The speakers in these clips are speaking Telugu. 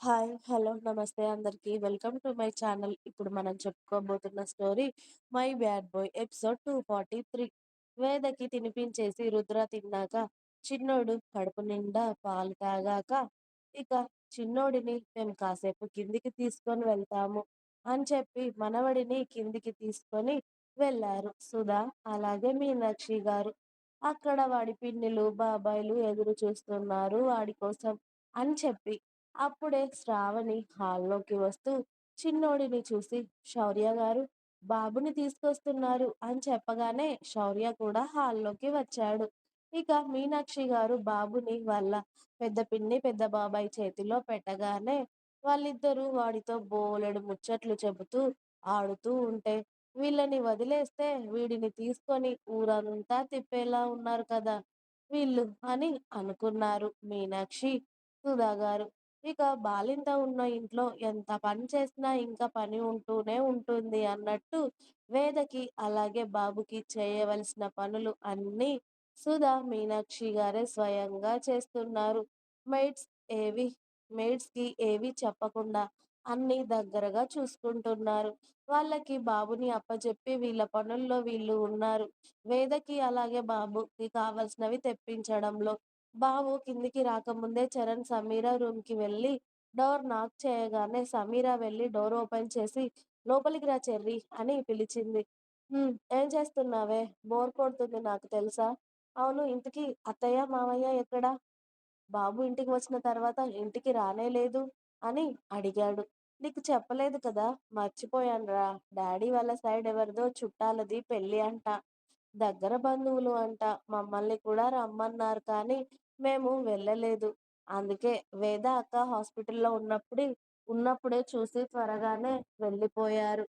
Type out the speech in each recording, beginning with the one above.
హాయ్. హలో. నమస్తే అందరికీ వెల్కమ్ టు మై ఛానల్. ఇప్పుడు మనం చెప్పుకోబోతున్న story 'my bad boy' episode 243. వేదకి తినిపించేసి రుద్ర తిన్నాక చిన్నోడు కడుపు నిండా పాలు తాగాక ఇక చిన్నోడిని మేము కాసేపు కిందికి తీసుకొని వెళ్తాము అని చెప్పి మనవడిని కిందికి తీసుకొని వెళ్ళారు సుధా, అలాగే మీనాక్షి గారు. అక్కడ వాడి పిన్నిలు, బాబాయిలు ఎదురు చూస్తున్నారు వాడి కోసం అని చెప్పి. అప్పుడే శ్రావణి హాల్లోకి వస్తూ చిన్నోడిని చూసి శౌర్య గారు బాబుని తీసుకొస్తున్నారు అని చెప్పగానే శౌర్య కూడా హాల్లోకి వచ్చాడు. ఇక మీనాక్షి గారు బాబుని వాళ్ళ పెద్ద పిన్ని, పెద్ద బాబాయ్ చేతిలో పెట్టగానే వాళ్ళిద్దరూ వాడితో బోలెడు ముచ్చట్లు చెబుతూ, ఆడుతూ ఉంటే వీళ్ళని వదిలేస్తే వీడిని తీసుకొని ఊరంతా తిప్పేలా ఉన్నారు కదా వీళ్ళు అని అనుకున్నారు మీనాక్షి, సుధా గారు ఇక బాలింత ఉన్న ఇంట్లో ఎంత పని చేసినా ఇంకా పని ఉంటూనే ఉంటుంది అన్నట్టు వేదకి అలాగే బాబుకి చేయవలసిన పనులు అన్నీ సుధా, మీనాక్షి గారే స్వయంగా చేస్తున్నారు. మెయిడ్స్ ఏవి మెయిడ్స్కి ఏవి చెప్పకుండా అన్నీ దగ్గరగా చూసుకుంటున్నారు. వాళ్ళకి బాబుని అప్పచెప్పి వీళ్ళ పనుల్లో వీళ్ళు ఉన్నారు. వేదకి అలాగే బాబుకి కావలసినవి తెప్పించడంలో. బాబు కిందికి రాకముందే చరణ్ సమీర రూమ్కి వెళ్ళి డోర్ నాక్ చేయగానే సమీర వెళ్ళి డోర్ ఓపెన్ చేసి లోపలికి రా చెర్రి అని పిలిచింది. ఏం చేస్తున్నావే? బోర్ కొడుతుంది నాకు తెలుసా? అవును ఇంటికి అత్తయ్య, మామయ్య ఎక్కడ? బాబు ఇంటికి వచ్చిన తర్వాత ఇంటికి రానే లేదు అని అడిగాడు. నీకు చెప్పలేదు కదా మర్చిపోయానురా డాడీ వాళ్ళ సైడ్ ఎవరిదో చుట్టాలది పెళ్ళి అంట. దగ్గర బంధువులు అంట. మమ్మల్ని కూడా రమ్మన్నారు కానీ మేము వెళ్ళలేదు. అందుకే వేద అక్క హాస్పిటల్లో ఉన్నప్పుడే ఉన్నప్పుడే చూసి త్వరగానే వెళ్ళిపోయారు.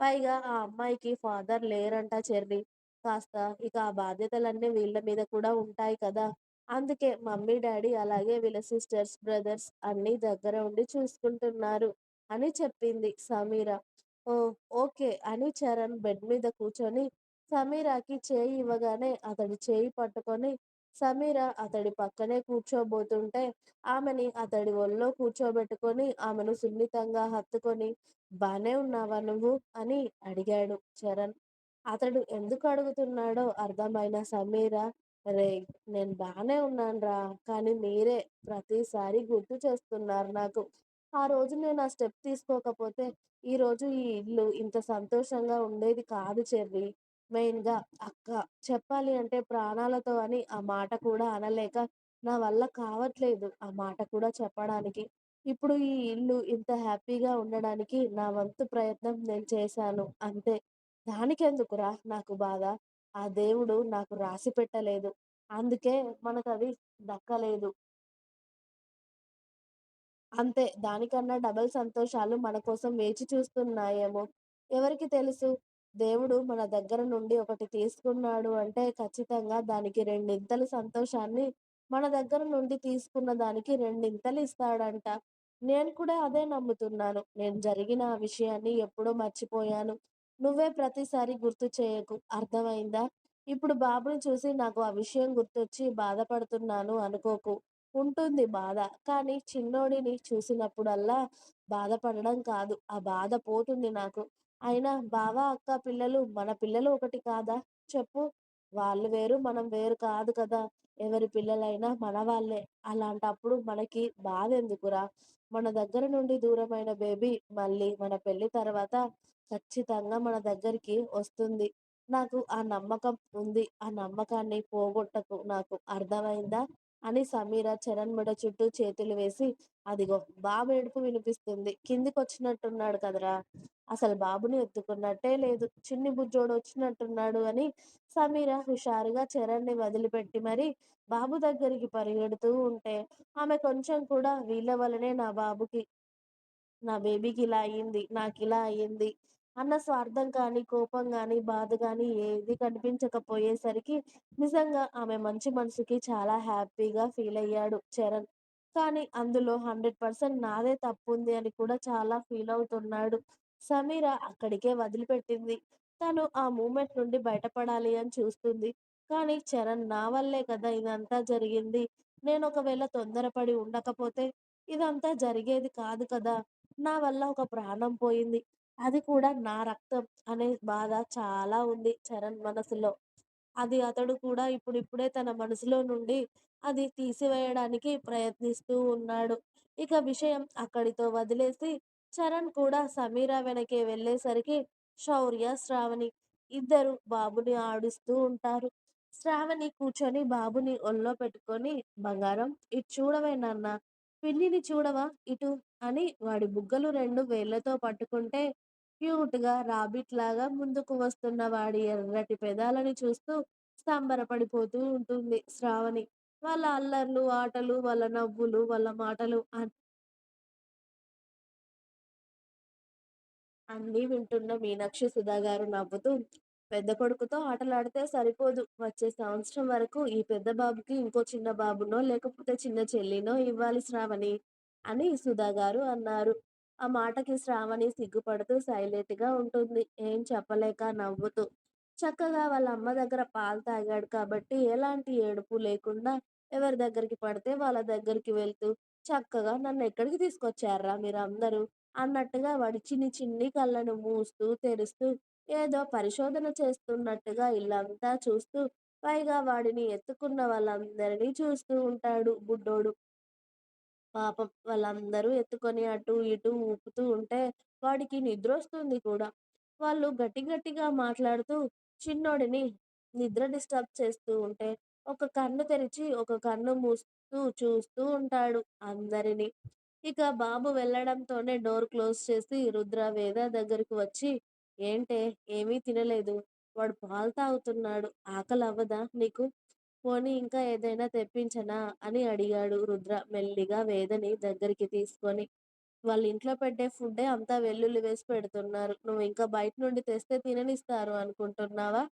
పైగా ఆ అమ్మాయికి ఫాదర్ లేరంట చెర్రీ. కాస్త ఇక ఆ బాధ్యతలన్నీ వీళ్ళ మీద కూడా ఉంటాయి కదా! అందుకే మమ్మీ డాడీ అలాగే వీళ్ళ సిస్టర్స్, బ్రదర్స్ అన్నీ దగ్గర ఉండి చూసుకుంటున్నారు అని చెప్పింది సమీర. ఓ ఓకే అని చరణ్ బెడ్ మీద కూర్చొని సమీరాకి చేయి ఇవ్వగానే అతడి చేయి పట్టుకొని సమీర అతడి పక్కనే కూర్చోబోతుంటే ఆమెని అతడి ఒళ్ళో కూర్చోబెట్టుకొని ఆమెను సున్నితంగా హత్తుకొని బానే ఉన్నావా నువ్వు? అని అడిగాడు చరణ్. అతడు ఎందుకు అడుగుతున్నాడో అర్థమైన సమీర రేయ్ నేను బాగానే ఉన్నానురా కానీ మీరే ప్రతిసారి గుర్తు చేస్తున్నారు నాకు. ఆ రోజు నేను ఆ స్టెప్ తీసుకోకపోతే ఈరోజు ఈ ఇల్లు ఇంత సంతోషంగా ఉండేది కాదు చెర్రీ. మెయిన్గా అక్క చెప్పాలి అంటే ప్రాణాలతో అని ఆ మాట కూడా అనలేక నా వల్ల కావట్లేదు ఆ మాట కూడా చెప్పడానికి. ఇప్పుడు ఈ ఇల్లు ఇంత హ్యాపీగా ఉండడానికి నా వంతు ప్రయత్నం నేను చేశాను అంతే. దానికెందుకురా నాకు బాధ? ఆ దేవుడు నాకు రాసి పెట్టలేదు. అందుకే మనకది దక్కలేదు. అంతే దానికన్నా డబల్ సంతోషాలు మన కోసం వేచి చూస్తున్నాయేమో! ఎవరికి తెలుసు? దేవుడు మన దగ్గర నుండి ఒకటి తీసుకున్నాడు అంటే ఖచ్చితంగా దానికి రెండింతలు సంతోషాన్ని మన దగ్గర నుండి తీసుకున్న దానికి రెండింతలు ఇస్తాడంట. నేను కూడా అదే నమ్ముతున్నాను. నేను జరిగిన ఆ విషయాన్ని ఎప్పుడో మర్చిపోయాను. నువ్వే ప్రతిసారి గుర్తు చేయకు. అర్థమైందా? ఇప్పుడు బాబుని చూసి నాకు ఆ విషయం గుర్తొచ్చి బాధపడుతున్నాను అనుకోకు. ఉంటుంది బాధ. కానీ చిన్నోడిని చూసినప్పుడల్లా బాధపడడం కాదు. ఆ బాధ పోతుంది నాకు. అయినా బావా అక్క పిల్లలు మన పిల్లలు ఒకటి కాదా? చెప్పు. వాళ్ళు వేరు మనం వేరు కాదు కదా! ఎవరి పిల్లలైనా మన వాళ్ళే అలాంటప్పుడు మనకి బాధెందుకురా? మన దగ్గర నుండి దూరమైన బేబీ మళ్ళీ మన పెళ్ళి తర్వాత ఖచ్చితంగా మన దగ్గరికి వస్తుంది. నాకు ఆ నమ్మకం ఉంది. ఆ నమ్మకాన్ని పోగొట్టకు నాకు. అర్థమైందా? అని సమీర చరణ్ మెడ చుట్టూ చేతులు వేసి అదిగో బాబు ఏడుపు వినిపిస్తుంది. కిందికి వచ్చినట్టున్నాడు కదరా! అసలు బాబుని ఎత్తుకున్నట్టే లేదు. చిన్ని బుజ్జోడు వచ్చినట్టున్నాడు అని సమీర హుషారుగా చరణ్ని వదిలిపెట్టి మరి బాబు దగ్గరికి పరిగెడుతూ ఉంటే ఆమె కొంచెం కూడా వీళ్ళ వలనే నా బాబుకి నా బేబీకి ఇలా అయ్యింది. ఇలా అయ్యింది అన్న స్వార్థం కానీ, కోపం కానీ బాధ కానీ ఏది కనిపించకపోయేసరికి నిజంగా ఆమె మంచి మనసుకి చాలా హ్యాపీగా ఫీల్ అయ్యాడు చరణ్. కానీ అందులో హండ్రెడ్ పర్సెంట్ నాదే తప్పు ఉంది అని కూడా చాలా ఫీల్ అవుతున్నాడు సమీర అక్కడికే వదిలిపెట్టింది. తను ఆ మూమెంట్ నుండి బయటపడాలి అని చూస్తుంది. కానీ చరణ్ నా వల్లే కదా ఇదంతా జరిగింది. నేను ఒకవేళ తొందరపడి ఉండకపోతే ఇదంతా జరిగేది కాదు కదా! నా వల్ల ఒక ప్రాణం పోయింది. అది కూడా నా రక్తం అనే బాధ చాలా ఉంది చరణ్ మనసులో. అది అతడు కూడా ఇప్పుడిప్పుడే తన మనసులో నుండి అది తీసివేయడానికి ప్రయత్నిస్తూ ఉన్నాడు. ఇక విషయం అక్కడితో వదిలేసి చరణ్ కూడా సమీరా వెనకే వెళ్ళేసరికి శౌర్య, శ్రావణి ఇద్దరు బాబుని ఆడిస్తూ ఉంటారు. శ్రావణి కూర్చొని బాబుని ఒళ్ళో పెట్టుకొని బంగారం ఇటు చూడవే నాన్నా పిన్నిని చూడవా ఇటు అని వాడి బుగ్గలు రెండు వేళ్ళతో పట్టుకుంటే క్యూట్‌గా రాబిట్‌లాగా ముందుకు వస్తున్న వాడి ఎర్రటి పెదాలని చూస్తూ సంబరపడిపోతూ ఉంటుంది శ్రావణి. వాళ్ళ అల్లర్లు, ఆటలు, వాళ్ళ నవ్వులు, వాళ్ళ మాటలు అన్ అన్నీ వింటున్న మీనాక్షి సుధా గారు నవ్వుతూ పెద్ద కొడుకుతో ఆటలాడితే సరిపోదు. వచ్చే సంవత్సరం వరకు ఈ పెద్ద బాబుకి ఇంకో చిన్న బాబునో, లేకపోతే చిన్న చెల్లినో ఇవ్వాలి శ్రావణి అని సుధా గారు అన్నారు. ఆ మాటకి శ్రావణి సిగ్గుపడుతూ సైలెంట్గా ఉంటుంది. ఏం చెప్పలేక నవ్వుతూ. చక్కగా వాళ్ళ అమ్మ దగ్గర పాలు తాగాడు కాబట్టి ఎలాంటి ఏడుపు లేకుండా ఎవరి దగ్గరికి పడితే వాళ్ళ దగ్గరికి వెళ్తూ చక్కగా నన్ను నన్నెక్కడికి మీరు మీరందరూ అన్నట్టుగా వాడి చిన్ని చిన్ని కళ్ళను మూస్తూ, తెరుస్తూ ఏదో పరిశోధన చేస్తున్నట్టుగా ఇల్లంతా చూస్తూ, పైగా వాడిని ఎత్తుకున్న వాళ్ళందరినీ చూస్తూ ఉంటాడు బుడ్డోడు. పాపం వాళ్ళందరూ ఎత్తుకొని అటు ఇటు ఊపుతూ ఉంటే వాడికి నిద్రొస్తుంది కూడా. వాళ్ళు గట్టి గట్టిగా మాట్లాడుతూ చిన్నోడిని నిద్ర డిస్టర్బ్ చేస్తూ ఉంటే ఒక కన్ను తెరిచి, ఒక కన్ను మూస్తూ చూస్తూ ఉంటాడు అందరిని. ఇక బాబు వెళ్ళడంతోనే డోర్ క్లోజ్ చేసి రుద్ర, వేద దగ్గరికి వచ్చి ఏంటే ఏమీ తినలేదు. వాడు పాలు తాగుతున్నాడు. ఆకలి అవ్వదా నీకు? పోనీ ఇంకా ఏదైనా తెప్పించనా? అని అడిగాడు రుద్ర మెల్లిగా వేదని దగ్గరికి తీసుకొని. వాళ్ళింట్లో పెట్టే ఫుడ్డే అంతా వెల్లుల్లి వేసి పెడుతున్నారు. నువ్వు ఇంకా బయట నుండి తెస్తే తిననిస్తారు అనుకుంటున్నావా?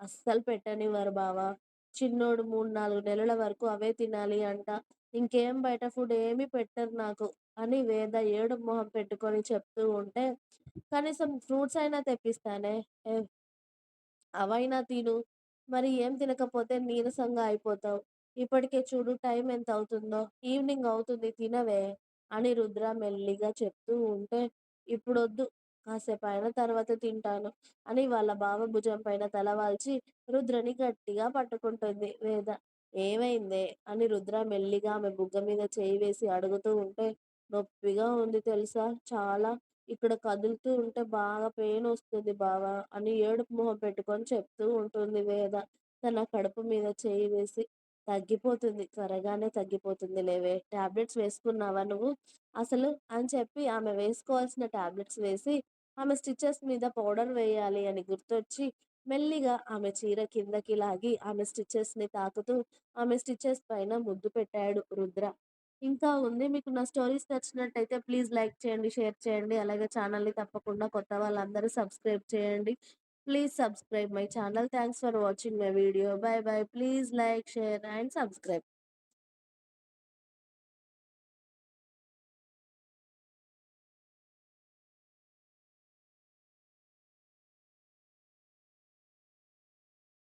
అస్సలు పెట్టనివ్వరు బావా చిన్నోడు 3, 4 నెలల వరకు అవే తినాలి అంట. ఇంకేం బయట ఫుడ్ ఏమీ పెట్టరు నాకు అని వేద ఏడు మొహం పెట్టుకొని చెప్తూ ఉంటే కనీసం ఫ్రూట్స్ అయినా తెప్పిస్తానే. అవైనా తిను. మరి ఏం తినకపోతే నీరసంగా అయిపోతావు. ఇప్పటికే చూడు టైం ఎంత అవుతుందో ఈవినింగ్ అవుతుంది తినవే అని రుద్ర మెల్లిగా చెప్తూ ఉంటే ఇప్పుడొద్దు. కాసేపయిన తర్వాత తింటాను అని వాళ్ళ బావ భుజం పైన తల వాల్చి రుద్రని గట్టిగా పట్టుకుంటుంది వేద. ఏమైందే? అని రుద్ర మెల్లిగా ఆమె బుగ్గ మీద చేయి వేసి అడుగుతూ ఉంటే నొప్పిగా ఉంది తెలుసా చాలా. ఇక్కడ కదులుతూ ఉంటే బాగా పెయిన్ వస్తుంది బావా అని ఏడుపు మొహం పెట్టుకొని చెప్తూ ఉంటుంది వేద తన కడుపు మీద చేయి వేసి. తగ్గిపోతుంది. త్వరగానే తగ్గిపోతుంది లేవే. టాబ్లెట్స్ వేసుకున్నావా నువ్వు అసలు? అని చెప్పి ఆమె వేసుకోవాల్సిన టాబ్లెట్స్ వేసి ఆమె స్టిచెస్ మీద పౌడర్ వేయాలి అని గుర్తొచ్చి మెల్లిగా ఆమె చీర కిందకి లాగి ఆమె స్టిచెస్‌ని తాకుతూ ఆమె స్టిచెస్ పైన ముద్దు పెట్టాడు రుద్ర. ఇంకా ఉంది. మీకు నా స్టోరీస్ నచ్చినట్టయితే ప్లీజ్ లైక్ చేయండి, షేర్ చేయండి. అలాగే ఛానల్‌ని తప్పకుండా కొత్త వాళ్ళందరూ సబ్స్క్రైబ్ చేయండి. Please subscribe my channel. Thanks for watching my video. Bye bye. Please like, share and subscribe.